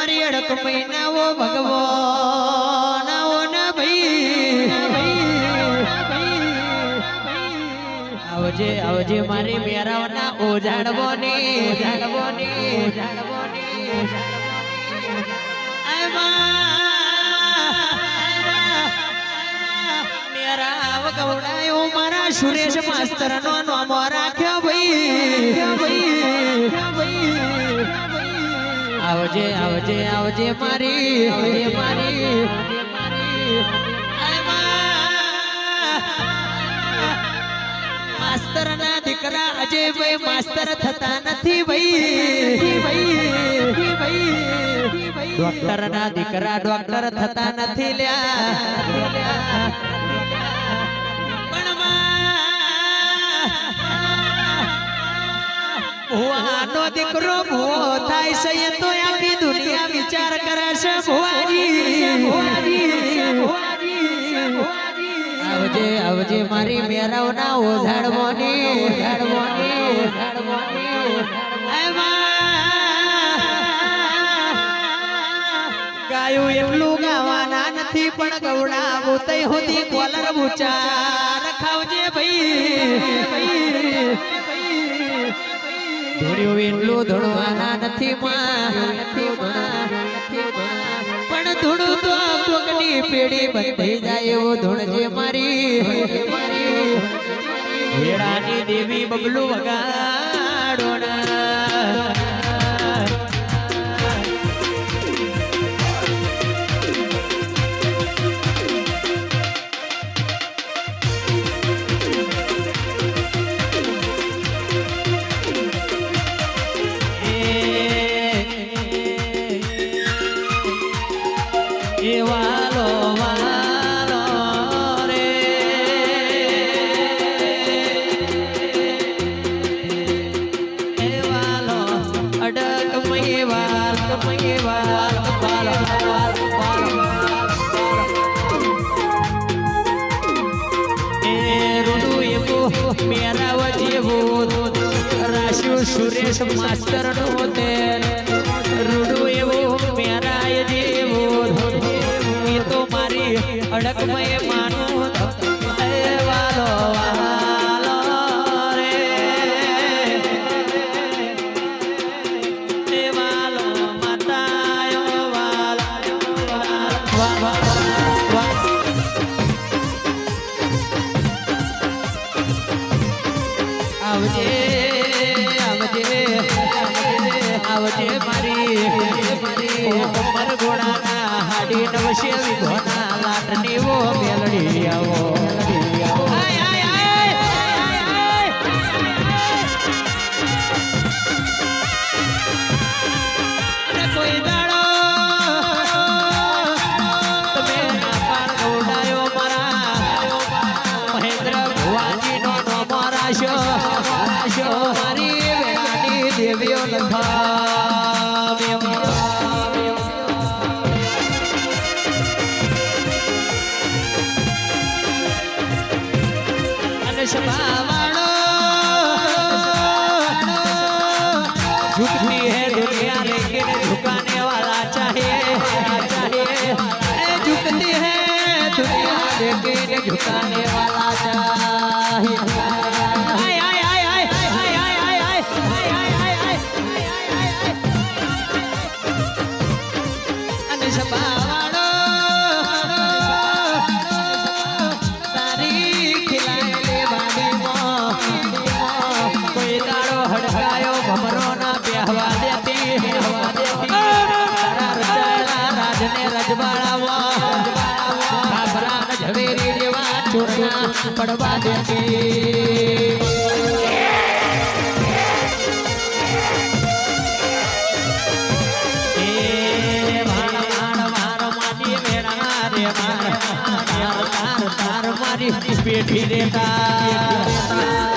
મારી અડક મહિનાઓ ભગવાન આવો ને ભાઈ. આવજે આવજે મારી મેરાવના ઓજાડવો ને ઓજાડવો ને મેરા વગવડાયો મારા સુરેશ માસ્તર નો નામો આવજે આવજે આવજે મારી આવજે મારી માસ્તર ના દીકરા અજયભાઈ માસ્તર થતા નથી ભાઈ. ડોક્ટર ના દીકરા ડોક્ટર થતા નથી લ્યા. આવજે મારી મેરાવના ઓઝાડવાની ઓઝાડવાની ગાયું એટલું ગાવાના નથી પણ ગવડાવું તઈ હોતી કોલર ઊંચા રખાવજે ભાઈ. ધોળ્યું એટલું ધોળવાના નથી માં પણ ધોળું તો કોકની પેઢી બંધાઈ જાય એવો ધોળજે મારી. હેરાની દેવી બબલું વગાડોના સુરેશ માસ્તર નો તે રૂડુ મારી અડકમય માનું વાલો વાલો રે. વાલો માતાયો વાલો. મારી. મારી કમર ઘોડાના હાડી નવશે વિધોના झुकती है दुनिया लेकिन झुकाने वाला चाहिए चाहिए ए, झुकती है दुनिया लेकिन झुकाने वाला चाहिए आय, ના પડવા દેતી મારી પેઢી દેતા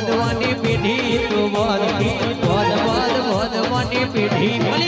ભોજવાની પેઢી તું પેઢી.